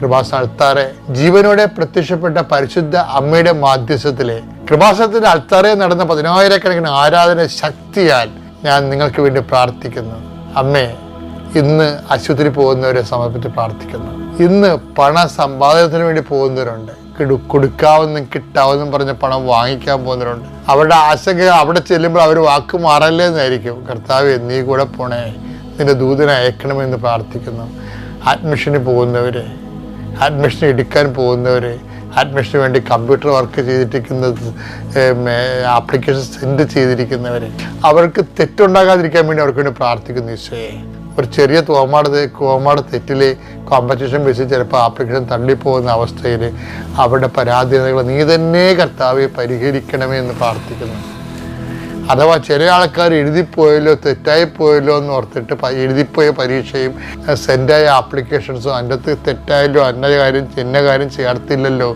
കൃപാസ്ഥാനത്താറെ ജീവനോടെ പ്രത്യക്ഷപ്പെട്ട പരിശുദ്ധ അമ്മയുടെ മാധ്യസ്ഥത്തിലെ കൃപാസനത്തിന്റെ അൾത്താറെ നടന്ന പതിനായിരക്കണക്കിന് ആരാധന ശക്തിയാൽ ഞാൻ നിങ്ങൾക്ക് വേണ്ടി പ്രാർത്ഥിക്കുന്നു. അമ്മേ ഇന്ന് ആശുപത്രി പോകുന്നവരെ സമർപ്പിച്ച് പ്രാർത്ഥിക്കുന്നു. ഇന്ന് പണ സമ്പാദനത്തിന് വേണ്ടി പോകുന്നവരുണ്ട്. കിടു കൊടുക്കാവുന്നും കിട്ടാവുന്നും പറഞ്ഞ പണം വാങ്ങിക്കാൻ പോകുന്നവരുണ്ട്. അവരുടെ ആശങ്ക അവിടെ ചെല്ലുമ്പോൾ അവർ വാക്ക് മാറല്ലേ എന്നായിരിക്കും കർത്താവ് നീ കൂടെ പോണേ. നിന്റെ ദൂതനെ അയക്കണമെന്ന് പ്രാർത്ഥിക്കുന്നു. അഡ്മിഷന് പോകുന്നവര് അഡ്മിഷൻ എടുക്കാൻ പോകുന്നവർ അഡ്മിഷന് വേണ്ടി കമ്പ്യൂട്ടർ വർക്ക് ചെയ്തിരിക്കുന്ന ആപ്ലിക്കേഷൻ സെൻഡ് ചെയ്തിരിക്കുന്നവർ അവർക്ക് തെറ്റുണ്ടാകാതിരിക്കാൻ വേണ്ടി അവർക്ക് വേണ്ടി പ്രാർത്ഥിക്കുന്നു ഈശോയെ. ഒരു ചെറിയ തോമാട് കോമാട് തെറ്റിൽ കോമ്പറ്റീഷൻ ബേസിൽ ചിലപ്പോൾ ആപ്ലിക്കേഷൻ തള്ളിപ്പോകുന്ന അവസ്ഥയിൽ അവരുടെ പരാധീനതകൾ നീ തന്നെ കർത്താവെ പരിഹരിക്കണമേ എന്ന് പ്രാർത്ഥിക്കുന്നു. അഥവാ ചില ആൾക്കാർ എഴുതിപ്പോയല്ലോ തെറ്റായി പോയല്ലോ എന്ന് ഓർത്തിട്ട് എഴുതിപ്പോയ പരീക്ഷയും സെൻഡായ ആപ്ലിക്കേഷൻസും അതിന്റെ തെറ്റായല്ലോ അന്ന കാര്യം ചിന്ന കാര്യം ചേർത്തില്ലല്ലോ.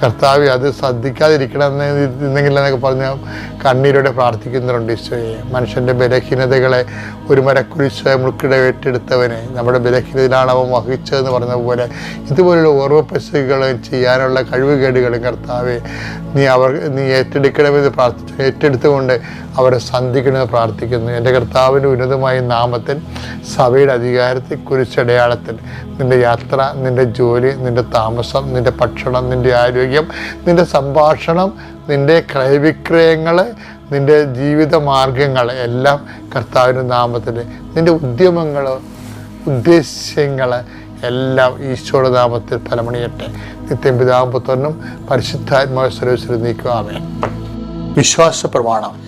കർത്താവ് അത് ശ്രദ്ധിക്കാതിരിക്കണം എന്നെങ്കിലെന്നൊക്കെ പറഞ്ഞ് കണ്ണീരോടെ പ്രാർത്ഥിക്കുന്നവരുണ്ട് ഈശോയെ. മനുഷ്യന്റെ ബലഹീനതകളെ ഒരു മരക്കുരിശ മുൾക്കിട ഏറ്റെടുത്തവനെ നമ്മുടെ ബലഹീനതയിലാണ് അവൻ വഹിച്ചതെന്ന് പറഞ്ഞ പോലെ ഇതുപോലുള്ള ഓർവ പശുക്കളും ചെയ്യാനുള്ള കഴിവുകേടുകളും കർത്താവെ നീ അവർ നീ ഏറ്റെടുക്കണമെന്ന് പ്രാർത്ഥിച്ചു ഏറ്റെടുത്തുകൊണ്ട് അവരെ സന്ധിക്കണമെന്ന് പ്രാർത്ഥിക്കുന്നു. എന്റെ കർത്താവിന്റെ ഉന്നതമായ നാമത്തിൽ സഭയുടെ അധികാരത്തിൽ കുരിശടയാളത്തിൽ നിന്റെ യാത്ര നിന്റെ ജോലി നിന്റെ താമസം നിന്റെ ഭക്ഷണം നിന്റെ ആരോഗ്യം നിന്റെ സംഭാഷണം നിന്റെ ക്രയവിക്രയങ്ങൾ നിന്റെ ജീവിത മാർഗങ്ങൾ എല്ലാം കർത്താവിന്റെ നാമത്തിൽ നിന്റെ ഉദ്യമങ്ങൾ ഉദ്ദേശ്യങ്ങൾ എല്ലാം ഈശോയുടെ നാമത്തിൽ ഫലമണിയട്ടെ നിത്യം പിതാവും പുത്രനും പരിശുദ്ധാത്മാവ് സർവീസിൽ നീക്കുവാമേ വിശ്വാസ പ്രമാണം.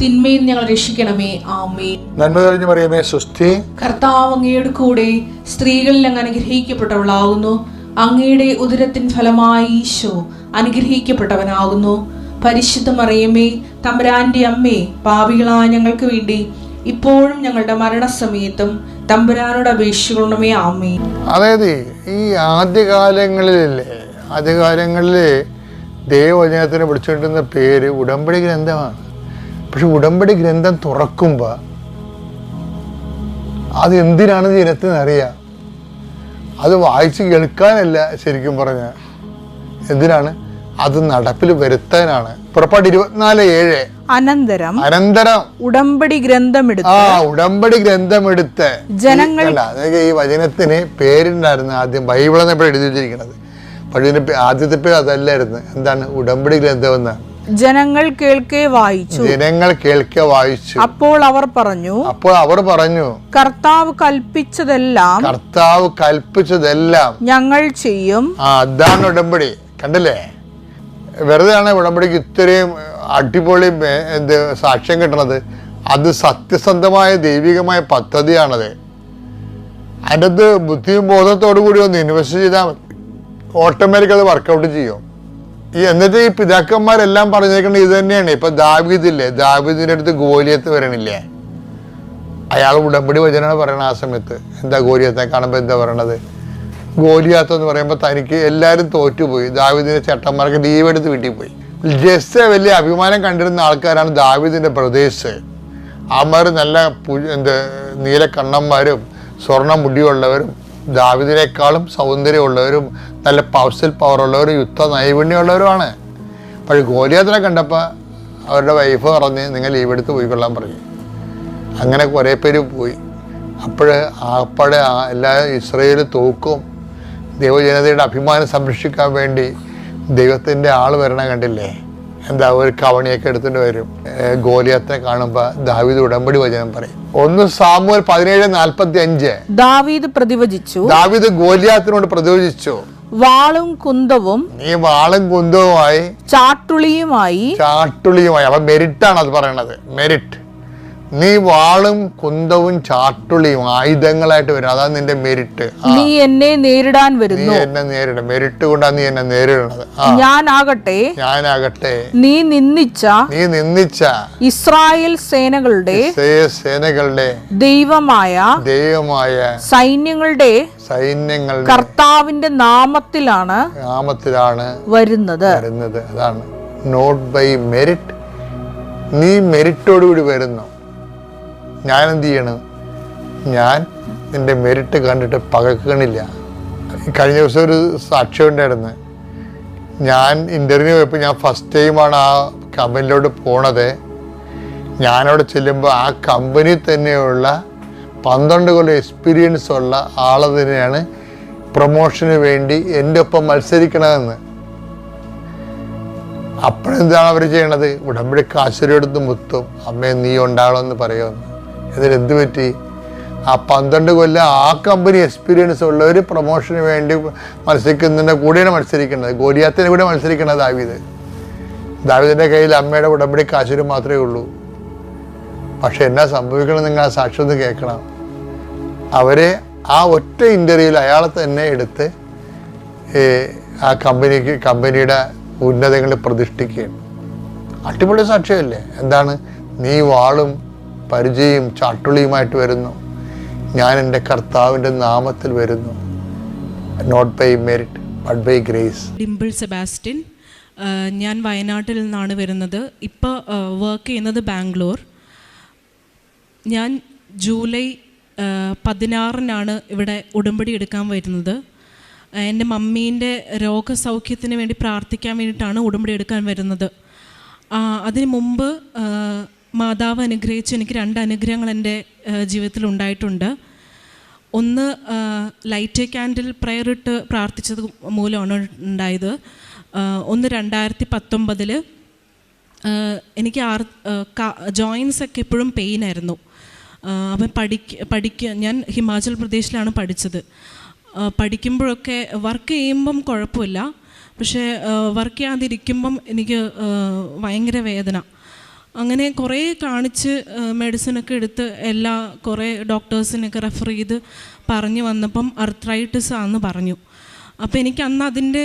തിന്മയിൽ ഞങ്ങൾ രക്ഷിക്കണമേ. ആമേ നന്മ തെളിഞ്ഞു മറിയമേ സുസ്ഥി കർത്താവ് അങ്ങയുടെ കൂടെ സ്ത്രീകളിൽ അങ്ങ് അനുഗ്രഹിക്കപ്പെട്ടവളാകുന്നു. അങ്ങയുടെ ഉദരത്തിൻ ഫലമായി ഈശോ അനുഗ്രഹിക്കപ്പെട്ടവനാകുന്നു. പരിശുദ്ധ മറിയമേ തമ്പുരാന്റെ അമ്മേ പാപികളായ ഞങ്ങൾക്ക് വേണ്ടി ഇപ്പോഴും ഞങ്ങളുടെ മരണസമയത്തും തമ്പുരാനോട് അപേക്ഷിക്കണമേ. ആമേ അതായത് ഈ ആദ്യകാലങ്ങളിലല്ലേ ആദ്യകാലങ്ങളിൽ ദൈവവചനത്തിന് വിളിച്ചുകൊണ്ടിരുന്ന പേര് ഉടമ്പടി ഗ്രന്ഥമാണ്. പക്ഷെ ഉടമ്പടി ഗ്രന്ഥം തുറക്കുമ്പോൾ അത് എന്തിനാണെന്ന് ജനത്തിന് അറിയാം? അത് വായിച്ച് കേൾക്കാനല്ല ശരിക്കും പറഞ്ഞ. എന്തിനാണ്? അത് നടപ്പിൽ വരുത്താനാണ്. പുറപ്പാട് ഇരുപത്തിനാല് ഏഴ്. അനന്തരം അനന്തരം. ഉടമ്പടി ഗ്രന്ഥമെടുത്ത് ആ ഉടമ്പടി ഗ്രന്ഥമെടുത്ത്. ജനങ്ങൾ അതൊക്കെ ഈ വചനത്തിന് പേരുണ്ടായിരുന്നു ആദ്യം. ബൈബിൾ എന്നപ്പോഴും എഴുതി വെച്ചിരിക്കുന്നത്. പക്ഷേ ആദ്യത്തെ പേര് അതല്ലായിരുന്നു. എന്താണ്? ഉടമ്പടി ഗ്രന്ഥം എന്നാണ് ജനങ്ങൾ കേൾക്കെ വായിച്ചു. ജനങ്ങൾ കേൾക്കെ വായിച്ചു. അപ്പോൾ അവർ പറഞ്ഞു അപ്പോൾ അവർ പറഞ്ഞു കർത്താവ് കൽപ്പിച്ചതെല്ലാം കർത്താവ് കൽപ്പിച്ചതെല്ലാം ഞങ്ങൾ ചെയ്യും. ആ അതാണ് ഉടമ്പടി. കണ്ടില്ലേ? വെറുതെ ആണ് ഉടമ്പടിക്ക് ഇത്രയും അടിപൊളി എന്ത് സാക്ഷ്യം കിട്ടണത് അത് സത്യസന്ധമായ ദൈവികമായ പദ്ധതിയാണത്. അതിനകത്ത് ബുദ്ധിയും ബോധത്തോടു കൂടി ഒന്ന് ഇൻവെസ്റ്റ് ചെയ്താൽ ഓട്ടോമാറ്റിക് അത് വർക്കൗട്ട് ചെയ്യും. ഈ എന്നിട്ട് ഈ പിതാക്കന്മാരെല്ലാം പറഞ്ഞേക്കുന്നത് ഇത് തന്നെയാണ്. ഇപ്പൊ ദാവീദില്ലേ ദാവീദിന്റെ അടുത്ത് ഗോലിയത്ത് വരണില്ലേ? അയാൾ ഉടമ്പടി വചനാണ് പറയണത് ആ സമയത്ത്. എന്താ ഗോലിയത്തെ കാണുമ്പോൾ എന്താ പറയണത്? ഗോലിയാത്ത എന്ന് പറയുമ്പോൾ തനിക്ക് എല്ലാരും തോറ്റുപോയി. ദാവീദിന്റെ ചേട്ടന്മാർക്ക് ലീവ് എടുത്ത് വീട്ടിൽ പോയി ജസ്റ്റ് വലിയ അഭിമാനം കണ്ടിരുന്ന ആൾക്കാരാണ് ദാവീദിന്റെ പ്രദേശ് അവന്മാർ നല്ല എന്ത് നീല കണ്ണന്മാരും സ്വർണ മുടിയുള്ളവരും ദാവിദിനേക്കാളും സൗന്ദര്യമുള്ളവരും നല്ല പൗസൽ പവറുള്ളവരും യുദ്ധ നൈപുണ്യമുള്ളവരുമാണ്. പക്ഷേ ഗോലിയാത്തിനെ കണ്ടപ്പോൾ അവരുടെ വൈഫ് പറഞ്ഞ് നിങ്ങൾ ലീവ് എടുത്ത് പോയിക്കൊള്ളാൻ പറഞ്ഞു. അങ്ങനെ കുറേ പേര് പോയി. അപ്പോൾ അപ്പോഴേ ആ എല്ലാ ഇസ്രയേൽ തോക്കും ദൈവജനതയുടെ അഭിമാനം സംരക്ഷിക്കാൻ വേണ്ടി ദൈവത്തിന്റെ ആൾ വരണ കണ്ടില്ലേ? എന്താ ഒരു കവണിയൊക്കെ എടുത്തിട്ട് വരും. ഗോലിയാത്തിനെ കാണുമ്പോൾ ദാവീദ് ഉടമ്പടി വചനം പറയും. ഒന്ന് സാമൂഹ്യ പതിനേഴ് നാൽപ്പത്തി അഞ്ച് ദാവീദ് പ്രതിവചിച്ചു. ദാവീദ് ഗോലിയാത്തിനോട് പ്രതിവചിച്ചു. വാളും കുന്തവും നീ വാളും കുന്തവുമായി ചാട്ടുളിയുമായി ചാട്ടുളിയുമായി. അപ്പൊ മെരിറ്റാണ് അത് പറയണത്. മെരിറ്റ്. നീ വാളും കുന്തവും ചാട്ടുളിയും ആയുധങ്ങളായിട്ട് വരും അതാണ് നിന്റെ മെരിട്ട്. നീ എന്നെ നേരിടാൻ നീ വരുന്നു എന്നെ നേരിടും മെരിട്ട് കൊണ്ടാണ് നീ എന്നെ നേരിടണത്. ആ. ഞാനാകട്ടെ. ഞാനാകട്ടെ. നീ നിന്ദിച്ച നീ നിന്ദിച്ച ഇസ്രായേൽ സേനകളുടെ സേനകളുടെ ദൈവമായ ദൈവമായ സൈന്യങ്ങളുടെ സൈന്യങ്ങളുടെ കർത്താവിന്റെ നാമത്തിലാണ് നാമത്തിലാണ് വരുന്നത്. വരുന്നത്. അതാണ്. നോട്ട് ബൈ മെരിറ്റ് നീ മെരിറ്റോടുകൂടി വരുന്നു. ഞാൻ എന്ത് ചെയ്യണം ഞാൻ നിന്റെ മെരിറ്റ് കണ്ടിട്ട് പകക്കണില്ല. കഴിഞ്ഞ ദിവസം ഒരു സാക്ഷ്യം ഉണ്ടായിരുന്നു. ഞാൻ ഇന്റർവ്യൂ പോയപ്പോൾ ഞാൻ ഫസ്റ്റ് ടൈമാണ് ആ കമ്പനിയിലോട്ട് പോണത്. ഞാനവിടെ ചെല്ലുമ്പോൾ ആ കമ്പനി തന്നെയുള്ള പന്ത്രണ്ട് കൊല്ലം എക്സ്പീരിയൻസ് ഉള്ള ആൾ തന്നെയാണ് പ്രൊമോഷന് വേണ്ടി എന്റെ ഒപ്പം മത്സരിക്കണമെന്ന് അപ്പോഴെന്താണ് അവർ ചെയ്യണത്? ഉടമ്പടി കാശുരെടുത്ത് മുത്തും. അമ്മേ നീ ഉണ്ടാകണമെന്ന് പറയുമെന്ന്. എന്ത് പറ്റി? ആ പന്ത്രണ്ട് കൊല്ലം ആ കമ്പനി എക്സ്പീരിയൻസ് ഉള്ളവർ പ്രൊമോഷന് വേണ്ടി മത്സരിക്കുന്നതിന്റെ കൂടെയാണ് മത്സരിക്കുന്നത്. ഗോലിയാത്തിന് കൂടെ മത്സരിക്കുന്നത് ദാവീദ്. ദാവീദിന്റെ കയ്യിൽ അമ്മയുടെ ഉടമ്പടി കാശുര് മാത്രമേ ഉള്ളൂ. പക്ഷെ എന്നാ സംഭവിക്കണം നിങ്ങൾ ആ സാക്ഷി ഒന്ന് കേൾക്കണം. അവരെ ആ ഒറ്റ ഇന്റർവ്യൂവിൽ അയാളെ തന്നെ എടുത്ത് ആ കമ്പനിക്ക് കമ്പനിയുടെ ഉന്നതങ്ങളിൽ പ്രതിഷ്ഠിക്കുകയാണ്. അടിപൊളി സാക്ഷ്യമല്ലേ എന്താണ്? നീ വാളും പരിചയം ചാട്ടുളിയുമായിട്ട് വരുന്നു. ഞാൻ എന്റെ കർത്താവിന്റെ നാമത്തിൽ വരുന്നു. Not by merit but by grace Dimple Sebastian ഞാൻ വയനാട്ടിൽ നിന്നാണ് വരുന്നത്. ഇപ്പോൾ വർക്ക് ചെയ്യുന്നത് ബാംഗ്ലൂർ. ഞാൻ ജൂലൈ ആ, പതിനാറിനാണ് ഇവിടെ ഉടമ്പടി എടുക്കാൻ വരുന്നത്. എന്റെ മമ്മീന്റെ രോഗസൗഖ്യത്തിന് വേണ്ടി പ്രാർത്ഥിക്കാൻ വേണ്ടിയിട്ടാണ് ഉടമ്പടി എടുക്കാൻ വരുന്നത്. അതിന് മുമ്പ് ആ, മാതാവ് അനുഗ്രഹിച്ച്. എനിക്ക് രണ്ട് അനുഗ്രഹങ്ങൾ എന്റെ ജീവിതത്തിൽ ഉണ്ടായിട്ടുണ്ട്. ഒന്ന് ലൈറ്റ് ക്യാൻഡിൽ പ്രയർ ഇട്ട് പ്രാർത്ഥിച്ചത് മൂലമാണ് ഉണ്ടായത്. ഒന്ന് രണ്ടായിരത്തി പത്തൊമ്പതിൽ എനിക്ക് ആർ ജോയിൻസ് ഒക്കെ എപ്പോഴും പെയിൻ ആയിരുന്നു. അവൻ പഠിക്ക പഠിക്ക ഞാൻ ഹിമാചൽ പ്രദേശിലാണ് പഠിച്ചത്. പഠിക്കുമ്പോഴൊക്കെ വർക്ക് ചെയ്യുമ്പം കുഴപ്പമില്ല. പക്ഷേ വർക്ക് ചെയ്യാതിരിക്കുമ്പം എനിക്ക് ഭയങ്കര വേദന. അങ്ങനെ കുറേ കാണിച്ച് മെഡിസിനൊക്കെ എടുത്ത് എല്ലാ കുറേ ഡോക്ടേഴ്സിനൊക്കെ റെഫർ ചെയ്ത് പറഞ്ഞു വന്നപ്പം അർത്രൈറ്റിസ് ആണെന്ന് പറഞ്ഞു. അപ്പോൾ എനിക്ക് അന്ന് അതിന്റെ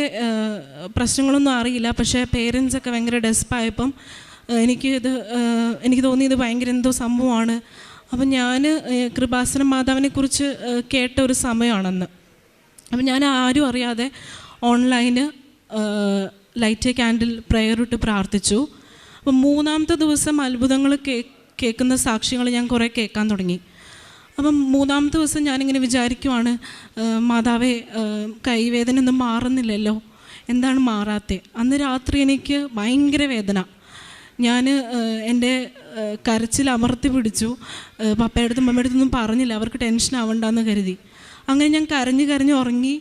പ്രശ്നങ്ങളൊന്നും അറിയില്ല. പക്ഷേ പേരൻസൊക്കെ ഭയങ്കര ഡെസ്പായപ്പം എനിക്ക് ഇത് എനിക്ക് തോന്നി ഇത് ഭയങ്കര എന്തോ സംഭവമാണ്. അപ്പം ഞാൻ കൃപാസന മാതാവിനെക്കുറിച്ച് കുറിച്ച് കേട്ട ഒരു സമയമാണെന്ന്. അപ്പം ഞാൻ ആരും അറിയാതെ ഓൺലൈന് ലൈറ്റ് ക്യാൻഡിൽ പ്രെയർ ഇട്ട് പ്രാർത്ഥിച്ചു. അപ്പം മൂന്നാമത്തെ ദിവസം അത്ഭുതങ്ങൾ കേ കേൾക്കുന്ന സാക്ഷ്യങ്ങൾ ഞാൻ കുറേ കേൾക്കാൻ തുടങ്ങി. അപ്പം മൂന്നാമത്തെ ദിവസം ഞാനിങ്ങനെ വിചാരിക്കുവാണ് മാതാവേ കൈവേദന ഒന്നും മാറുന്നില്ലല്ലോ. എന്താണ് മാറാത്തത് അന്ന് രാത്രി എനിക്ക് ഭയങ്കര വേദന. ഞാൻ എന്റെ കരച്ചിൽ അമർത്തി പിടിച്ചു. പപ്പയുടെ അടുത്തും അമ്മയുടെ അടുത്തൊന്നും പറഞ്ഞില്ല. അവർക്ക് ടെൻഷൻ ആവണ്ടെന്ന് കരുതി. അങ്ങനെ ഞാൻ കരഞ്ഞ് കരഞ്ഞ് ഉറങ്ങി.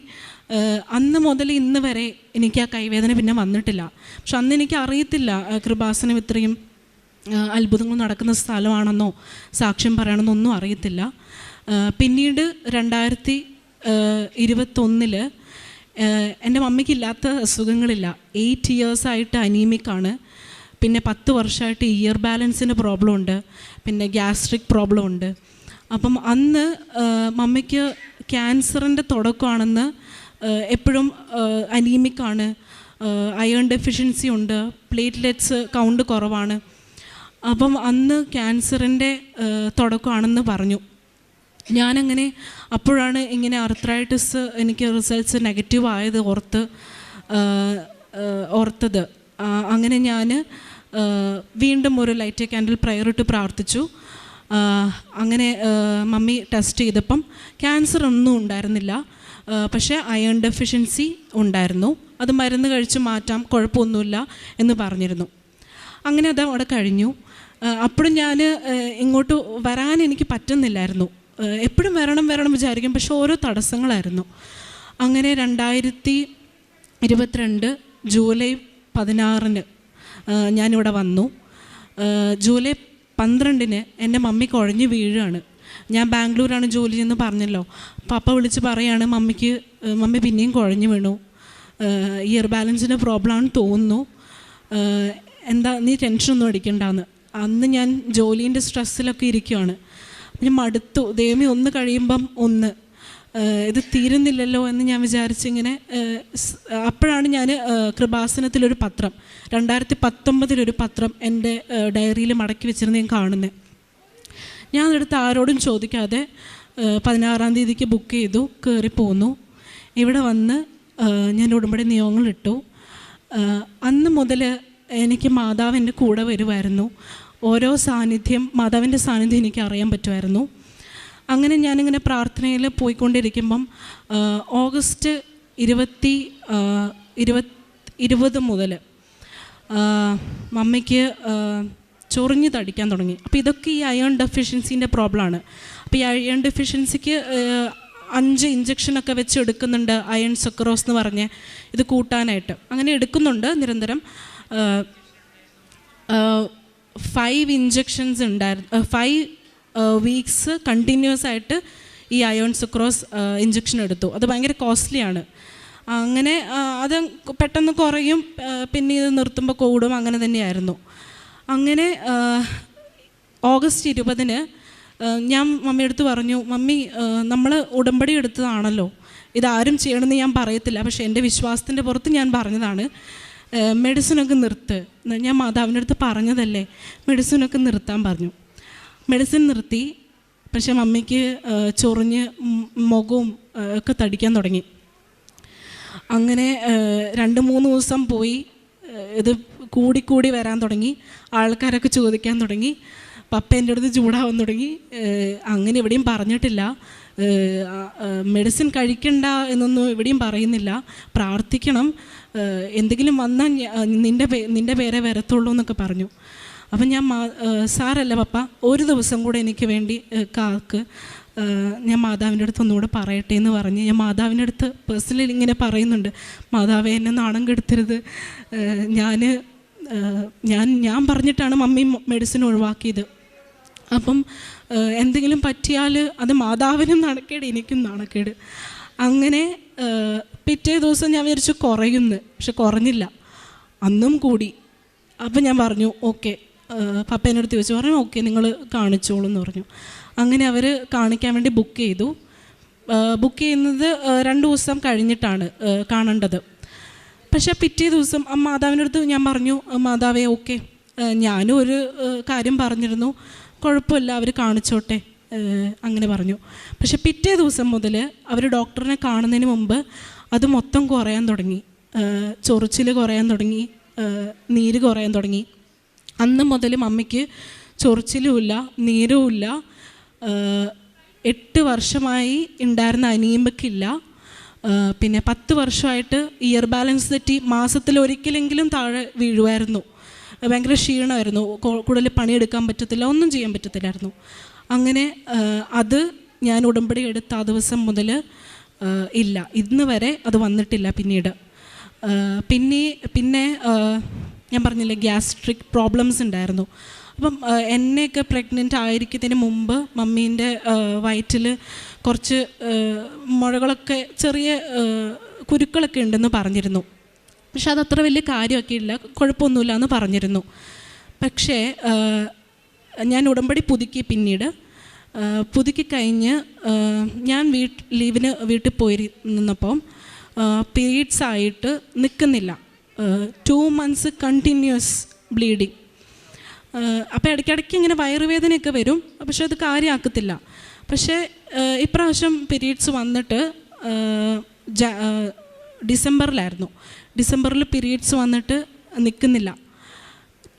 അന്ന് മുതൽ ഇന്ന് വരെ എനിക്ക് ആ കൈവേദന പിന്നെ വന്നിട്ടില്ല. പക്ഷെ അന്ന് എനിക്ക് അറിയത്തില്ല കൃപാസനം ഇത്രയും അത്ഭുതങ്ങൾ നടക്കുന്ന സ്ഥലമാണെന്നോ സാക്ഷ്യം പറയണമെന്നോ ഒന്നും അറിയത്തില്ല. പിന്നീട് രണ്ടായിരത്തി ഇരുപത്തൊന്നിൽ എന്റെ മമ്മിക്ക് ഇല്ലാത്ത അസുഖങ്ങളില്ല. എയ്റ്റ് ഇയേഴ്സായിട്ട് അനീമിക്കാണ് പിന്നെ പത്ത് വർഷമായിട്ട് ഇയർ ബാലൻസിന്റെ പ്രോബ്ലം ഉണ്ട് പിന്നെ ഗ്യാസ്ട്രിക് പ്രോബ്ലം ഉണ്ട് അപ്പം അന്ന് മമ്മിക്ക് ക്യാൻസറിന്റെ തുടക്കമാണെന്ന് എപ്പോഴും അനീമിക്കാണ്. അയൺ ഡെഫിഷ്യൻസി ഉണ്ട്. പ്ലേറ്റ്ലെറ്റ്സ് കൗണ്ട് കുറവാണ്. അപ്പം അന്ന് ക്യാൻസറിന്റെ തുടക്കമാണെന്ന് പറഞ്ഞു. ഞാനങ്ങനെ അപ്പോഴാണ് ഇങ്ങനെ അർത്രൈറ്റിസ് എനിക്ക് റിസൾട്ട്സ് നെഗറ്റീവ് ആയത് ഓർത്ത് ഓർത്തത്. അങ്ങനെ ഞാൻ വീണ്ടും ഒരു ലൈറ്റ് ക്യാൻഡിൽ പ്രയർ ഇട്ട് പ്രാർത്ഥിച്ചു. അങ്ങനെ മമ്മി ടെസ്റ്റ് ചെയ്തപ്പം ക്യാൻസർ ഒന്നും ഉണ്ടായിരുന്നില്ല. പക്ഷേ അയൺ ഡെഫിഷ്യൻസി ഉണ്ടായിരുന്നു. അത് മരുന്ന് കഴിച്ച് മാറ്റാം കുഴപ്പമൊന്നുമില്ല എന്ന് പറഞ്ഞിരുന്നു. അങ്ങനെ അത് അവിടെ കഴിഞ്ഞു. അപ്പോഴും ഞാൻ ഇങ്ങോട്ട് വരാൻ എനിക്ക് പറ്റുന്നില്ലായിരുന്നു. എപ്പോഴും വരണം വരണം വിചാരിക്കും. പക്ഷെ ഓരോ തടസ്സങ്ങളായിരുന്നു. അങ്ങനെ രണ്ടായിരത്തി ഇരുപത്തിരണ്ട് ജൂലൈ പതിനാറിന് ഞാനിവിടെ വന്നു. ജൂലൈ പന്ത്രണ്ടിന് എന്റെ മമ്മി കുഴഞ്ഞു വീഴുകയാണ്. ഞാൻ ബാംഗ്ലൂരാണ് ജോലി എന്ന് പറഞ്ഞല്ലോ. പപ്പ വിളിച്ച് പറയാണ് മമ്മിക്ക് മമ്മി പിന്നെയും കുഴഞ്ഞു വീണു. ഇയർ ബാലൻസിന്റെ പ്രോബ്ലം ആണെന്ന് തോന്നുന്നു എന്താ നീ ടെൻഷനൊന്നും അടിക്കണ്ടെന്ന്. അന്ന് ഞാൻ ജോലീന്റെ സ്ട്രെസ്സിലൊക്കെ പിന്നെ ഞാൻ മടുത്തു. ദൈവമേ ഒന്ന് കഴിയുമ്പം ഒന്ന്. ഇത് തീരുന്നില്ലല്ലോ എന്ന് ഞാൻ വിചാരിച്ചിങ്ങനെ അപ്പോഴാണ് ഞാൻ കൃപാസനത്തിലൊരു പത്രം രണ്ടായിരത്തി പത്തൊമ്പതിലൊരു പത്രം എന്റെ ഡയറിയിൽ മടക്കി വെച്ചിരുന്ന് ഞാൻ കാണുന്നത് ഞാൻ അതെടുത്ത് ആരോടും ചോദിക്കാതെ പതിനാറാം തീയതിക്ക് ബുക്ക് ചെയ്തു കയറി പോന്നു. ഇവിടെ വന്ന് ഞാൻ ഉടമ്പടി നിയമങ്ങളിട്ടു. അന്ന് മുതൽ എനിക്ക് മാതാവിന്റെ കൂടെ വരുമായിരുന്നു ഓരോ സാന്നിധ്യം മാതാവിന്റെ സാന്നിധ്യം എനിക്ക് അറിയാൻ പറ്റുമായിരുന്നു അങ്ങനെ ഞാനിങ്ങനെ പ്രാർത്ഥനയിൽ പോയിക്കൊണ്ടിരിക്കുമ്പം ഓഗസ്റ്റ് ഇരുപത്തി ഇരുപത് ഇരുപത് മുതൽ മമ്മിക്ക് ചൊറിഞ്ഞ് തടിക്കാൻ തുടങ്ങി. അപ്പോൾ ഇതൊക്കെ ഈ അയൺ ഡെഫിഷ്യൻസിന്റെ പ്രോബ്ലമാണ് അപ്പോൾ ഈ അയൺ ഡെഫിഷ്യൻസിക്ക് അഞ്ച് ഇഞ്ചക്ഷനൊക്കെ വെച്ച് എടുക്കുന്നുണ്ട് അയൺ സക്രോസ് എന്ന് പറഞ്ഞ്. ഇത് കൂട്ടാനായിട്ട്. അങ്ങനെ എടുക്കുന്നുണ്ട് നിരന്തരം. ഫൈവ് ഇഞ്ചക്ഷൻസ് ഉണ്ടായിരുന്നു ഫൈവ് വീക്സ് കണ്ടിന്യൂസ് ആയിട്ട് ഈ അയോൺ സുക്രോസ് ഇഞ്ചക്ഷൻ എടുത്തു. അത് ഭയങ്കര കോസ്റ്റ്ലിയാണ് അങ്ങനെ അത് പെട്ടെന്ന് കുറയും പിന്നെ ഇത് നിർത്തുമ്പോൾ കൂടും അങ്ങനെ തന്നെയായിരുന്നു. അങ്ങനെ ഓഗസ്റ്റ് ഇരുപതിന് ഞാൻ മമ്മിയെടുത്ത് പറഞ്ഞു മമ്മി നമ്മൾ ഉടമ്പടി എടുത്തതാണല്ലോ. ഇതാരും ചെയ്യണമെന്ന് ഞാൻ പറയത്തില്ല. പക്ഷേ എന്റെ വിശ്വാസത്തിന്റെ പുറത്ത് ഞാൻ പറഞ്ഞതാണ് മെഡിസിനൊക്കെ നിർത്ത്. ഞാൻ മാതാവിന്റെ അടുത്ത് പറഞ്ഞതല്ലേ മെഡിസിനൊക്കെ നിർത്താൻ പറഞ്ഞു. മെഡിസിൻ നിർത്തി. പക്ഷേ മമ്മിക്ക് ചൊറിഞ്ഞ് മുഖവും ഒക്കെ തടിക്കാൻ തുടങ്ങി. അങ്ങനെ രണ്ട് മൂന്ന് ദിവസം പോയി. ഇത് കൂടിക്കൂടി വരാൻ തുടങ്ങി. ആൾക്കാരൊക്കെ ചോദിക്കാൻ തുടങ്ങി. പപ്പ എന്റെ അടുത്ത് ചൂടാവാൻ തുടങ്ങി. അങ്ങനെ എവിടെയും പറഞ്ഞിട്ടില്ല. മെഡിസിൻ കഴിക്കണ്ട എന്നൊന്നും എവിടെയും പറയുന്നില്ല. പ്രാർത്ഥിക്കണം. എന്തെങ്കിലും വന്നാൽ നിന്റെ പേ നിന്റെ പേരെ വരത്തുള്ളൂ എന്നൊക്കെ പറഞ്ഞു. അപ്പം ഞാൻ സാറല്ല പപ്പ ഒരു ദിവസം കൂടെ എനിക്ക് വേണ്ടി കാക്ക്. ഞാൻ മാതാവിന്റെ അടുത്ത് ഒന്നുകൂടെ പറയട്ടെ എന്ന് പറഞ്ഞ് ഞാൻ മാതാവിന്റെ അടുത്ത് പേഴ്സണലി ഇങ്ങനെ പറയുന്നുണ്ട്. മാതാവ് എന്നെ നാണം കെടുത്തരുത്. ഞാൻ ഞാൻ ഞാൻ പറഞ്ഞിട്ടാണ് മമ്മി മെഡിസിൻ ഒഴിവാക്കിയത്. അപ്പം എന്തെങ്കിലും പറ്റിയാൽ അത് മാതാവിനും നാണക്കേട് എനിക്കും നാണക്കേട്. അങ്ങനെ പിറ്റേ ദിവസം ഞാൻ വിചാരിച്ചു കുറയുന്നു പക്ഷെ കുറഞ്ഞില്ല. അന്നും കൂടി. അപ്പം ഞാൻ പറഞ്ഞു ഓക്കെ. പപ്പേനടുത്ത് ചോദിച്ചു പറഞ്ഞു ഓക്കെ നിങ്ങൾ കാണിച്ചോളൂ എന്ന് പറഞ്ഞു. അങ്ങനെ അവർ കാണിക്കാൻ വേണ്ടി ബുക്ക് ചെയ്തു. ബുക്ക് ചെയ്യുന്നത് രണ്ട് ദിവസം കഴിഞ്ഞിട്ടാണ് കാണേണ്ടത്. പക്ഷേ പിറ്റേ ദിവസം ആ അടുത്ത് ഞാൻ പറഞ്ഞു "ആ, മാതാവേ ഓക്കെ ഞാനും ഒരു കാര്യം പറഞ്ഞിരുന്നു. കുഴപ്പമില്ല അവർ കാണിച്ചോട്ടെ. അങ്ങനെ പറഞ്ഞു. പക്ഷെ പിറ്റേ ദിവസം മുതൽ അവർ ഡോക്ടറിനെ കാണുന്നതിന് മുമ്പ് അത് മൊത്തം കുറയാൻ തുടങ്ങി. ചൊറിച്ചിൽ കുറയാൻ തുടങ്ങി. നീര് കുറയാൻ തുടങ്ങി. അന്ന് മുതൽ മമ്മിക്ക് ചൊറിച്ചിലുമില്ല നീരുമില്ല എട്ട് വർഷമായി ഉണ്ടായിരുന്ന അനീമയ്ക്കില്ല. പിന്നെ പത്ത് വർഷമായിട്ട് ഇയർ ബാലൻസ് തെറ്റി മാസത്തിൽ ഒരിക്കലെങ്കിലും താഴെ വീഴുമായിരുന്നു ഭയങ്കര ക്ഷീണമായിരുന്നു. കൂടുതൽ പണിയെടുക്കാൻ പറ്റത്തില്ല ഒന്നും ചെയ്യാൻ പറ്റത്തില്ലായിരുന്നു. അങ്ങനെ അത് ഞാൻ ഉടമ്പടി എടുത്ത ആ ദിവസം മുതൽ ഇല്ല. ഇന്ന് വരെ അത് വന്നിട്ടില്ല പിന്നീട്. പിന്നെ പിന്നെ ഞാൻ പറഞ്ഞില്ലേ ഗ്യാസ്ട്രിക് പ്രോബ്ലംസ് ഉണ്ടായിരുന്നു. അപ്പം എന്നെയൊക്കെ പ്രഗ്നന്റ് ആയിരിക്കുന്നതിന് മുമ്പ് മമ്മീന്റെ വയറ്റിൽ കുറച്ച് മുഴകളൊക്കെ ചെറിയ കുരുക്കളൊക്കെ ഉണ്ടെന്ന് പറഞ്ഞിരുന്നു. പക്ഷെ അതത്ര വലിയ കാര്യമൊക്കെ ഇല്ല കുഴപ്പമൊന്നുമില്ല എന്ന് പറഞ്ഞിരുന്നു. പക്ഷേ ഞാൻ ഉടമ്പടി പുതുക്കി പിന്നീട് പുതുക്കി കഴിഞ്ഞ് ഞാൻ വീട്ട് ലീവിന് വീട്ടിൽ പോയി നിന്നപ്പം പീരീഡ്സ് ആയിട്ട് നിൽക്കുന്നില്ല. ടു മന്ത്സ് കണ്ടിന്യൂസ് ബ്ലീഡിങ് അപ്പോൾ ഇടയ്ക്കിടയ്ക്ക് ഇങ്ങനെ വയറുവേദനയൊക്കെ വരും പക്ഷെ അത് കാര്യമാക്കത്തില്ല പക്ഷേ ഇപ്രാവശ്യം പീരീഡ്സ് വന്നിട്ട് ഡിസംബറിലായിരുന്നു. ഡിസംബറിൽ പീരീഡ്സ് വന്നിട്ട് നിൽക്കുന്നില്ല.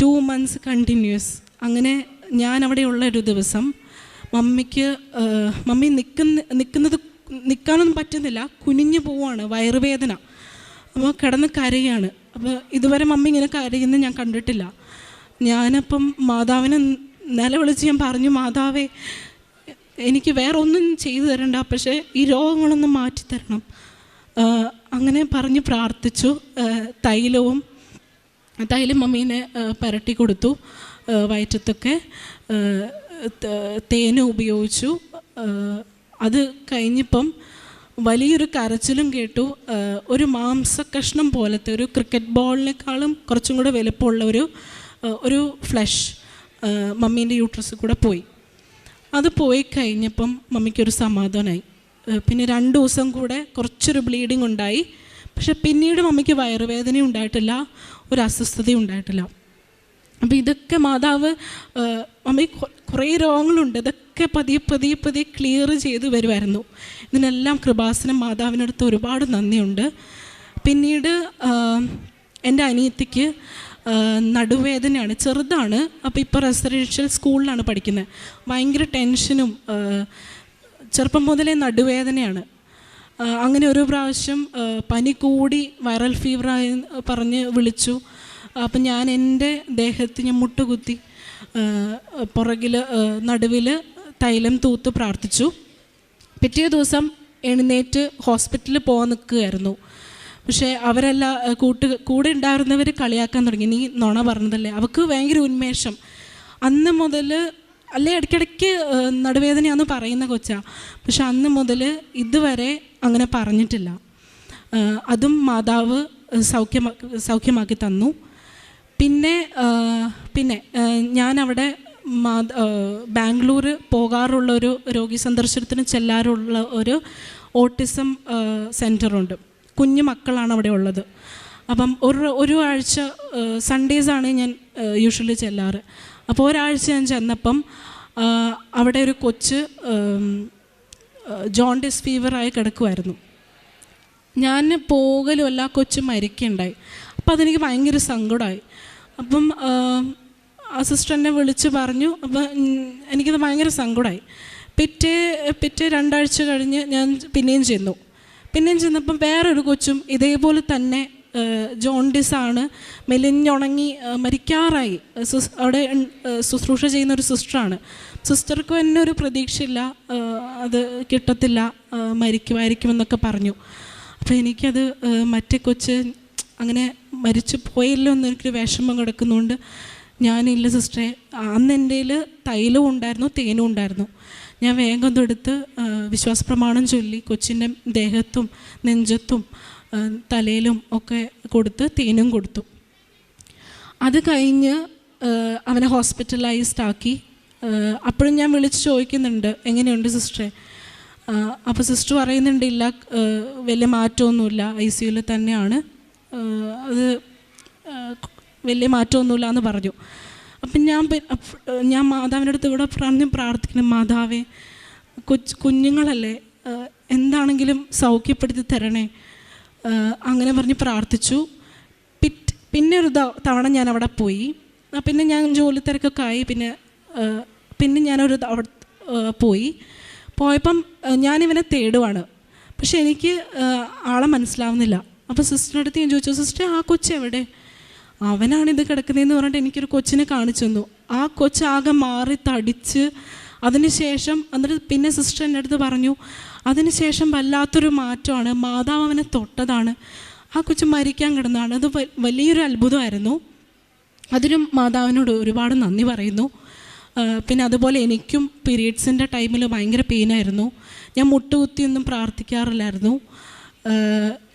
ടു മന്ത്സ് കണ്ടിന്യൂസ് അങ്ങനെ ഞാൻ അവിടെയുള്ള ഒരു ദിവസം മമ്മിക്ക് മമ്മി നിൽക്കുന്ന നിൽക്കുന്നത് നിൽക്കാനൊന്നും പറ്റുന്നില്ല കുനിഞ്ഞു പോവാണ് വയറുവേദന. അപ്പോൾ കിടന്ന് കരയാണ്. അപ്പോൾ ഇതുവരെ മമ്മി ഇങ്ങനെ കരയുന്നത് ഞാൻ കണ്ടിട്ടില്ല. ഞാനപ്പം മാതാവിനെ നിലവിളിച്ച് ഞാൻ പറഞ്ഞു മാതാവേ എനിക്ക് വേറെ ഒന്നും ചെയ്തു തരണ്ട പക്ഷേ ഈ രോഗങ്ങളൊന്നും മാറ്റിത്തരണം. അങ്ങനെ പറഞ്ഞ് പ്രാർത്ഥിച്ചു. തൈലവും തൈലം മമ്മീനെ പരട്ടി കൊടുത്തു. വയറ്റത്തൊക്കെ തേന് ഉപയോഗിച്ചു. അത് കഴിഞ്ഞപ്പം വലിയൊരു കരച്ചിലും കേട്ടു. ഒരു മാംസ കഷ്ണം പോലത്തെ ഒരു ക്രിക്കറ്റ് ബോളിനേക്കാളും കുറച്ചും കൂടെ വലുപ്പമുള്ള ഒരു ഒരു ഫ്ലഷ് മമ്മീന്റെ യൂട്രസ് കൂടെ പോയി. അത് പോയി കഴിഞ്ഞപ്പം മമ്മിക്കൊരു സമാധാനമായി പിന്നെ രണ്ട് ദിവസം കൂടെ കുറച്ചൊരു ബ്ലീഡിങ് ഉണ്ടായി. പക്ഷെ പിന്നീട് മമ്മിക്ക് വയറുവേദന ഉണ്ടായിട്ടില്ല ഒരു അസ്വസ്ഥതയും ഉണ്ടായിട്ടില്ല. അപ്പോൾ ഇതൊക്കെ മാതാവ് മമ്മി കുറേ രോഗങ്ങളുണ്ട്. ഇതൊക്കെ പതിയെ പതിയെ പതിയെ ക്ലിയർ ചെയ്ത് വരുമായിരുന്നു ഇതിനെല്ലാം കൃപാസനം മാതാവിനടുത്ത് ഒരുപാട് നന്ദിയുണ്ട്. പിന്നീട് എന്റെ അനിയത്തിക്ക് നടുവേദനയാണ്. ചെറുതാണ്. അപ്പോൾ ഇപ്പോൾ റെസിഡൻഷ്യൽ സ്കൂളിലാണ് പഠിക്കുന്നത് ഭയങ്കര ടെൻഷനും ചെറുപ്പം മുതലേ നടുവേദനയാണ്. അങ്ങനെ ഒരു പ്രാവശ്യം പനി കൂടി വൈറൽ ഫീവറായി പറഞ്ഞ് വിളിച്ചു. അപ്പം ഞാൻ എന്റെ ദേഹത്ത് ഞാൻ മുട്ടുകുത്തി പുറകിൽ നടുവിൽ തൈലം തൂത്ത് പ്രാർത്ഥിച്ചു. പിറ്റേ ദിവസം എഴുന്നേറ്റ് ഹോസ്പിറ്റലിൽ പോകാൻ നിൽക്കുകയായിരുന്നു. പക്ഷേ അവരല്ല കൂട്ട് കൂടെ ഉണ്ടായിരുന്നവർ കളിയാക്കാൻ തുടങ്ങി. നീ നുണ പറഞ്ഞതല്ലേ? അവൾക്ക് ഭയങ്കര ഉന്മേഷം. അന്ന് മുതൽ അല്ലേ ഇടയ്ക്കിടയ്ക്ക് നടുവേദനയാണെന്ന് പറയുന്ന കൊച്ചാ. പക്ഷെ അന്ന് മുതൽ ഇതുവരെ അങ്ങനെ പറഞ്ഞിട്ടില്ല. അതും മാതാവ് സൗഖ്യമാക്കി സൗഖ്യമാക്കി തന്നു. പിന്നെ പിന്നെ ഞാൻ ഞാനവിടെ മാ ബാംഗ്ലൂർ പോകാറുള്ള ഒരു രോഗി സന്ദർശനത്തിന് ചെല്ലാറുള്ള ഒരു ഓട്ടിസം സെന്ററുണ്ട് കുഞ്ഞു മക്കളാണ് അവിടെ ഉള്ളത്. അപ്പം ഒരു ഒരു ആഴ്ച സൺഡേസാണ് ഞാൻ യൂഷ്വലി ചെല്ലാറ്. അപ്പോൾ ഒരാഴ്ച ഞാൻ ചെന്നപ്പം അവിടെ ഒരു കൊച്ച് ജോണ്ടിസ് ഫീവറായി കിടക്കുമായിരുന്നു ഞാൻ പോകലും എല്ലാ കൊച്ചു മരിക്കുണ്ടായി അപ്പോൾ അതെനിക്ക് ഭയങ്കര സങ്കടമായി. അപ്പം അസിസ്റ്റന്റിനെ വിളിച്ച് പറഞ്ഞു അപ്പം എനിക്കത് ഭയങ്കര സങ്കടമായി. പിറ്റേ പിറ്റേ രണ്ടാഴ്ച കഴിഞ്ഞ് ഞാൻ പിന്നെയും ചെന്നു. പിന്നെയും ചെന്നപ്പം വേറൊരു കൊച്ചും ഇതേപോലെ തന്നെ ജോണ്ടിസ് ആണ് മെലിഞ്ഞുണങ്ങി മരിക്കാറായി. അവിടെ ശുശ്രൂഷ ചെയ്യുന്ന ഒരു സിസ്റ്ററാണ് സിസ്റ്റർക്ക് തന്നെ ഒരു പ്രതീക്ഷയില്ല അത് കിട്ടത്തില്ല മരിക്കുമായിരിക്കും മരിക്കുമായിരിക്കുമെന്നൊക്കെ പറഞ്ഞു. അപ്പോൾ എനിക്കത് മറ്റേ കൊച്ച് അങ്ങനെ മരിച്ചു പോയല്ലോ എന്ന് എനിക്കൊരു വിഷമം കിടക്കുന്നുണ്ട്. ഞാനില്ല സിസ്റ്ററെ അന്ന് എന്റെ തൈലവും ഉണ്ടായിരുന്നു തേനും ഉണ്ടായിരുന്നു. ഞാൻ വേഗം തൊടുത്ത് വിശ്വാസപ്രമാണം ചൊല്ലി കൊച്ചിന്റെ ദേഹത്തും നെഞ്ചത്തും തലയിലും ഒക്കെ കൊടുത്ത് തേനും കൊടുത്തു. അത് കഴിഞ്ഞ് അവനെ ഹോസ്പിറ്റലൈസ്ഡ് ആക്കി. അപ്പോഴും ഞാൻ വിളിച്ച് ചോദിക്കുന്നുണ്ട് എങ്ങനെയുണ്ട് സിസ്റ്ററെ? അപ്പോൾ സിസ്റ്റർ പറയുന്നുണ്ട് ഇല്ല വലിയ മാറ്റമൊന്നുമില്ല ഐ സിയുയിൽ തന്നെയാണ്. അത് വലിയ മാറ്റമൊന്നുമില്ല എന്ന് പറഞ്ഞു. അപ്പം ഞാൻ ഞാൻ മാതാവിന്റെ അടുത്ത് ഇവിടെ പറഞ്ഞ് പ്രാർത്ഥിക്കണം മാതാവേ കൊച്ച് കുഞ്ഞുങ്ങളല്ലേ എന്താണെങ്കിലും സൗഖ്യപ്പെടുത്തി തരണേ. അങ്ങനെ പറഞ്ഞ് പ്രാർത്ഥിച്ചു. പിറ്റ് പിന്നെ ഒരു തവണ ഞാൻ അവിടെ പോയി. പിന്നെ ഞാൻ ജോലി തിരക്കൊക്കെ ആയി. പിന്നെ പിന്നെ ഞാനൊരു അവിടെ പോയി. പോയപ്പം ഞാനിവനെ തേടുവാണ്. പക്ഷെ എനിക്ക് ആളെ മനസ്സിലാവുന്നില്ല. അപ്പോൾ സിസ്റ്ററിന്റെ അടുത്ത് ഞാൻ ചോദിച്ചു സിസ്റ്റർ ആ കൊച്ച് എവിടെ അവനാണ് ഇത് കിടക്കുന്നതെന്ന് പറഞ്ഞിട്ട് എനിക്കൊരു കൊച്ചിനെ കാണിച്ചു തന്നു. ആ കൊച്ചാകെ മാറി തടിച്ച് അതിനുശേഷം എന്നിട്ട് പിന്നെ സിസ്റ്റർ എന്റെ അടുത്ത് പറഞ്ഞു അതിനുശേഷം വല്ലാത്തൊരു മാറ്റമാണ്. മാതാവ് അവനെ തൊട്ടതാണ്. ആ കൊച്ചു മരിക്കാൻ കിടന്നതാണ്. അത് വലിയൊരു അത്ഭുതമായിരുന്നു. അതിനും മാതാവിനോട് ഒരുപാട് നന്ദി പറയുന്നു. പിന്നെ അതുപോലെ എനിക്കും പീരീഡ്സിന്റെ ടൈമിൽ ഭയങ്കര പെയിനായിരുന്നു ഞാൻ മുട്ടുകുത്തിയൊന്നും പ്രാർത്ഥിക്കാറില്ലായിരുന്നു.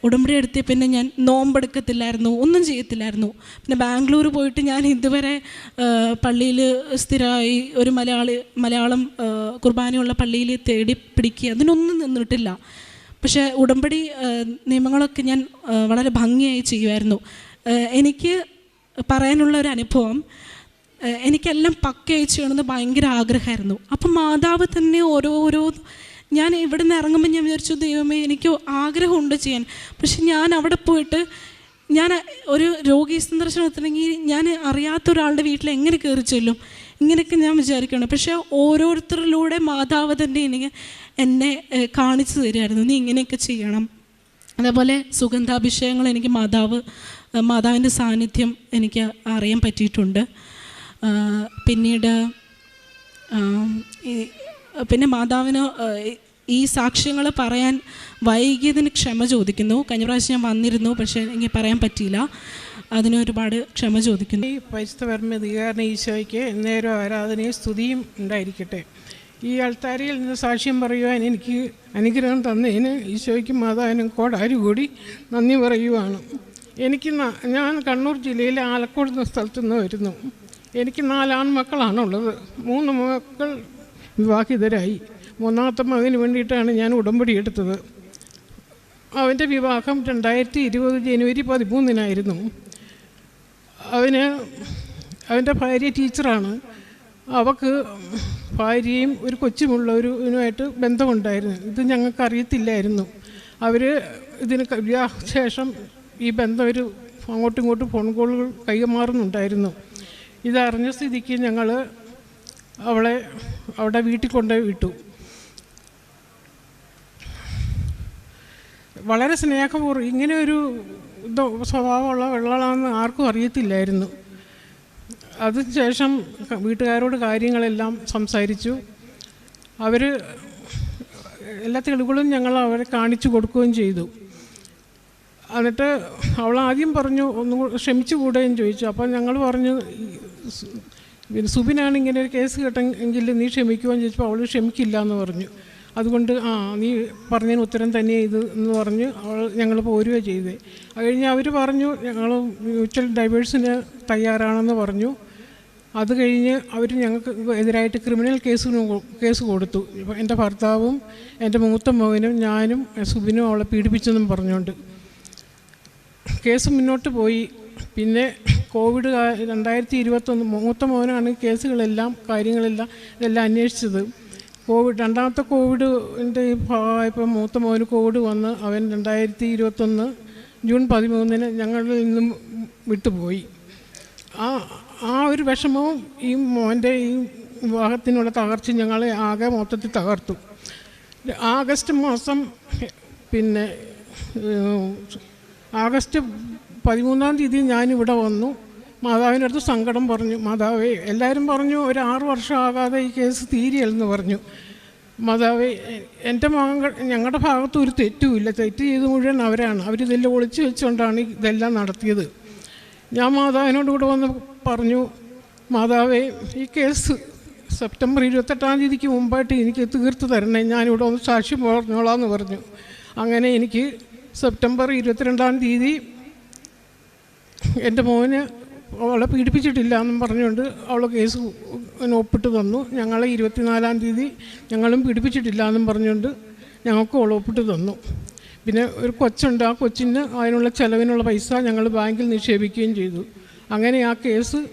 ഉടമ്പടി എടുത്തിയ പിന്നെ ഞാൻ നോമ്പെടുക്കത്തില്ലായിരുന്നു ഒന്നും ചെയ്യത്തില്ലായിരുന്നു. പിന്നെ ബാംഗ്ലൂർ പോയിട്ട് ഞാൻ ഇതുവരെ പള്ളിയിൽ സ്ഥിരമായി ഒരു മലയാളി മലയാളം കുർബാനയുള്ള പള്ളിയിൽ തേടി പിടിക്കുക അതിനൊന്നും നിന്നിട്ടില്ല. പക്ഷേ ഉടമ്പടി നിയമങ്ങളൊക്കെ ഞാൻ വളരെ ഭംഗിയായി ചെയ്യുമായിരുന്നു. എനിക്ക് പറയാനുള്ള ഒരു അനുഭവം എനിക്കെല്ലാം പക്കയച്ചു ചെയ്യണമെന്ന് ഭയങ്കര ആഗ്രഹമായിരുന്നു. അപ്പം മാതാവ് തന്നെ ഓരോരോ ഞാൻ ഇവിടെ നിന്ന് ഇറങ്ങുമ്പോൾ ഞാൻ വിചാരിച്ചു ദൈവമേ എനിക്ക് ആഗ്രഹമുണ്ട് ചെയ്യാൻ. പക്ഷെ ഞാൻ അവിടെ പോയിട്ട് ഞാൻ ഒരു രോഗി സന്ദർശനത്തിനെങ്കിൽ ഞാൻ അറിയാത്ത ഒരാളുടെ വീട്ടിൽ എങ്ങനെ കയറി ചെല്ലും? ഇങ്ങനെയൊക്കെ ഞാൻ വിചാരിക്കണം പക്ഷേ ഓരോരുത്തരിലൂടെ മാതാവ് തന്നെ എനിക്ക് എന്നെ കാണിച്ചു തരുമായിരുന്നു നീ ഇങ്ങനെയൊക്കെ ചെയ്യണം. അതേപോലെ സുഗന്ധാഭിഷേകങ്ങൾ എനിക്ക് മാതാവ് മാതാവിന്റെ സാന്നിധ്യം എനിക്ക് അറിയാൻ പറ്റിയിട്ടുണ്ട്. പിന്നീട് പിന്നെ മാതാവിന് ഈ- സാക്ഷ്യങ്ങൾ പറയാൻ വൈകിയതിന് ക്ഷമ ചോദിക്കുന്നു. കഴിഞ്ഞ പ്രാവശ്യം ഞാൻ വന്നിരുന്നു പക്ഷേ എനിക്ക് പറയാൻ പറ്റിയില്ല. അതിന് ഒരുപാട് ക്ഷമ ചോദിക്കുന്നു. ഈ പരിശുദ്ധ പരമധികാരണ ഈശോയ്ക്ക് നേരം ആരാധനയും സ്തുതിയും ഉണ്ടായിരിക്കട്ടെ. ഈ അൾത്താരിയിൽ നിന്ന് സാക്ഷ്യം പറയുവാൻ എനിക്ക് അനുഗ്രഹം തന്നതിന് ഈശോയ്ക്കും മാതാവിനും കൂടി നന്ദി പറയുവാണ്. എനിക്ക് ഞാൻ കണ്ണൂർ ജില്ലയിലെ ആലക്കോട് എന്ന സ്ഥലത്തു നിന്ന് വരുന്നു. എനിക്ക് നാലാൺ മക്കളാണുള്ളത് മൂന്ന് മക്കൾ വിവാഹിതരായി മൂന്നാമത്തെ മകന് വേണ്ടിയിട്ടാണ് ഞാൻ ഉടമ്പടി എടുത്തത്. അവന്റെ വിവാഹം രണ്ടായിരത്തി ഇരുപത് ജനുവരി പതിമൂന്നിനായിരുന്നു. അവന് അവന്റെ ഭാര്യ ടീച്ചറാണ്. അവക്ക് ഭാര്യയും ഒരു കൊച്ചുമുള്ള ഒരു ഇതിനുമായിട്ട് ബന്ധമുണ്ടായിരുന്നു. ഇത് ഞങ്ങൾക്ക് അറിയത്തില്ലായിരുന്നു അവർ ഇതിന് ശേഷം ഈ ബന്ധം ഒരു അങ്ങോട്ടും ഇങ്ങോട്ടും ഫോൺ കോളുകൾ കൈമാറുന്നുണ്ടായിരുന്നു. ഇതറിഞ്ഞ സ്ഥിതിക്ക് ഞങ്ങൾ അവളെ അവിടെ വീട്ടിൽ കൊണ്ടുപോയി വിട്ടു. വളരെ സ്നേഹപൂർവം ഇങ്ങനെ ഒരു സ്വഭാവമുള്ള വെള്ളമാണെന്ന് ആർക്കും അറിയത്തില്ലായിരുന്നു. അതിനുശേഷം വീട്ടുകാരോട് കാര്യങ്ങളെല്ലാം സംസാരിച്ചു. അവർ എല്ലാ തെളിവുകളും ഞങ്ങൾ അവരെ കാണിച്ചു കൊടുക്കുകയും ചെയ്തു. എന്നിട്ട് അവൾ ആദ്യം പറഞ്ഞു ഒന്നും ക്ഷമിച്ചു കൂടെയും ചോദിച്ചു. അപ്പോൾ ഞങ്ങൾ പറഞ്ഞു പിന്നെ സുബിനാണ് ഇങ്ങനെ ഒരു കേസ് കേട്ടെങ്കിൽ നീ ക്ഷമിക്കുമെന്ന് ചോദിച്ചപ്പോൾ അവൾ ക്ഷമിക്കില്ല എന്ന് പറഞ്ഞു. അതുകൊണ്ട് ആ നീ പറഞ്ഞതിന് ഉത്തരം തന്നെ ഇത് എന്ന് പറഞ്ഞ് അവൾ ഞങ്ങൾ പോരുകയാണ് ചെയ്തത് അത് കഴിഞ്ഞ് അവർ പറഞ്ഞു ഞങ്ങൾ മ്യൂച്വൽ ഡൈവേഴ്സിന് തയ്യാറാണെന്ന് പറഞ്ഞു. അത് കഴിഞ്ഞ് അവർ ഞങ്ങൾക്ക് എതിരായിട്ട് ക്രിമിനൽ കേസിന് കേസ് കൊടുത്തു. എന്റെ ഭർത്താവും എന്റെ മൂത്ത മകനും ഞാനും സുബിനും അവളെ പീഡിപ്പിച്ചെന്നും പറഞ്ഞുകൊണ്ട് കേസ് മുന്നോട്ട് പോയി. പിന്നെ കോവിഡ് രണ്ടായിരത്തി ഇരുപത്തൊന്ന് മൂത്ത മോനാണ് കേസുകളെല്ലാം കാര്യങ്ങളെല്ലാം ഇതെല്ലാം അന്വേഷിച്ചത്. കോവിഡ് രണ്ടാമത്തെ കോവിഡിന്റെ ഭാഗമായപ്പോൾ മൂത്ത മോന് കോവിഡ് വന്ന് അവൻ രണ്ടായിരത്തി ഇരുപത്തൊന്ന് ജൂൺ പതിമൂന്നിന് ഞങ്ങളിൽ നിന്നും വിട്ടുപോയി. ആ ആ ഒരു വിഷമവും ഈ മോന്റെ ഈ വിവാഹത്തിനുള്ള തകർച്ച ഞങ്ങളെ ആകെ മൊത്തത്തിൽ തകർത്തു. ആഗസ്റ്റ് മാസം പിന്നെ ആഗസ്റ്റ് പതിമൂന്നാം തീയതി ഞാനിവിടെ വന്നു. മാതാവിന്റെ അടുത്ത് സങ്കടം പറഞ്ഞു. മാതാവേ എല്ലാവരും പറഞ്ഞു ഒരു ആറു വർഷമാകാതെ ഈ കേസ് തീരിയല്ലെന്ന് പറഞ്ഞു. മാതാവേ എന്റെ മകൾ ഞങ്ങളുടെ ഭാഗത്ത് ഒരു തെറ്റുമില്ല. തെറ്റ് ചെയ്ത് മുഴുവൻ അവരാണ്. അവരിതെല്ലാം ഒളിച്ചു വെച്ചുകൊണ്ടാണ് ഇതെല്ലാം നടത്തിയത്. ഞാൻ മാതാവിനോട് കൂടെ വന്ന് പറഞ്ഞു മാതാവേ ഈ കേസ് സെപ്റ്റംബർ ഇരുപത്തെട്ടാം തീയതിക്ക് മുമ്പായിട്ട് എനിക്ക് തീർത്ത് തരണേ. ഞാനിവിടെ ഒന്ന് സാക്ഷ്യം പറഞ്ഞോളാം എന്ന് പറഞ്ഞു. അങ്ങനെ എനിക്ക് സെപ്റ്റംബർ ഇരുപത്തിരണ്ടാം തീയതി എന്റെ മോന് അവളെ പീഡിപ്പിച്ചിട്ടില്ല എന്നും പറഞ്ഞുകൊണ്ട് അവൾ കേസ് ഒപ്പിട്ട് തന്നു. ഞങ്ങളെ ഇരുപത്തിനാലാം തീയതി ഞങ്ങളും പീഡിപ്പിച്ചിട്ടില്ല എന്നും പറഞ്ഞുകൊണ്ട് ഞങ്ങൾക്ക് അവൾ ഒപ്പിട്ട് തന്നു. പിന്നെ ഒരു കൊച്ചുണ്ട്. ആ കൊച്ചിന് അതിനുള്ള ചിലവിനുള്ള പൈസ ഞങ്ങൾ ബാങ്കിൽ നിക്ഷേപിക്കുകയും ചെയ്തു. അങ്ങനെ ആ കേസ്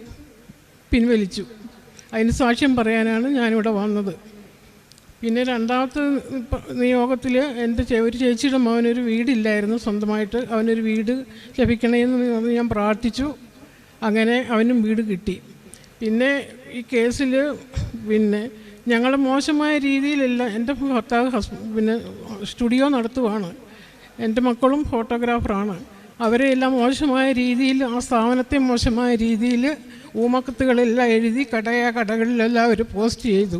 പിൻവലിച്ചു. അതിന് സാക്ഷ്യം പറയാനാണ് ഞാനിവിടെ വന്നത്. പിന്നെ രണ്ടാമത്തെ നിയോഗത്തിൽ എന്റെ ഒരു ചേച്ചിയുടെ മകനൊരു വീടില്ലായിരുന്നു സ്വന്തമായിട്ട്. അവനൊരു വീട് ലഭിക്കണമെന്ന് ഞാൻ പ്രാർത്ഥിച്ചു. അങ്ങനെ അവനും വീട് കിട്ടി. പിന്നെ ഈ കേസിൽ പിന്നെ ഞങ്ങൾ മോശമായ രീതിയിലല്ല എന്റെ ഭർത്താവ് ഹസ് പിന്നെ സ്റ്റുഡിയോ നടത്തുവാണ്. എന്റെ മക്കളും ഫോട്ടോഗ്രാഫറാണ്. അവരെ എല്ലാം മോശമായ രീതിയിൽ ആ സ്ഥാപനത്തെ മോശമായ രീതിയിൽ ഊമക്കത്തുകളെല്ലാം എഴുതി കടയ കടകളിലെല്ലാം അവർ പോസ്റ്റ് ചെയ്തു.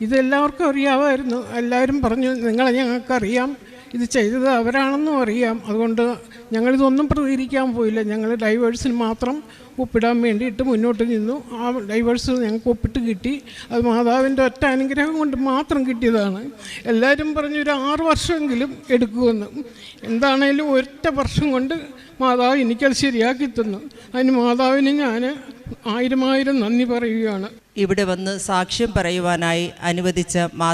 ഇതെല്ലാവർക്കും അറിയാമായിരുന്നു. എല്ലാവരും പറഞ്ഞു നിങ്ങളെ ഞങ്ങൾക്കറിയാം. ഇത് ചെയ്തത് അവരാണെന്നും അറിയാം. അതുകൊണ്ട് ഞങ്ങളിതൊന്നും പ്രതികരിക്കാൻ പോയില്ല. ഞങ്ങൾ ഡൈവേഴ്സിന് മാത്രം ഒപ്പിടാൻ വേണ്ടിയിട്ട് മുന്നോട്ട് നിന്നു. ആ ഡൈവേഴ്സ് ഞങ്ങൾക്ക് ഒപ്പിട്ട് കിട്ടി. അത് മാതാവിന്റെ ഒറ്റ അനുഗ്രഹം കൊണ്ട് മാത്രം കിട്ടിയതാണ്. എല്ലാവരും പറഞ്ഞു ഒരു ആറ് വർഷമെങ്കിലും എടുക്കുമെന്ന്. എന്താണേലും ഒറ്റ വർഷം കൊണ്ട് മാതാവ് എനിക്കത് ശരിയാക്കി തന്നു. അതിന് മാതാവിന് ഞാൻ ആയിരം ആയിരം നന്ദി പറയുകയാണ്. ഇവിടെ വന്ന് സാക്ഷ്യം പറയുവാനായി അനുവദിച്ച മാ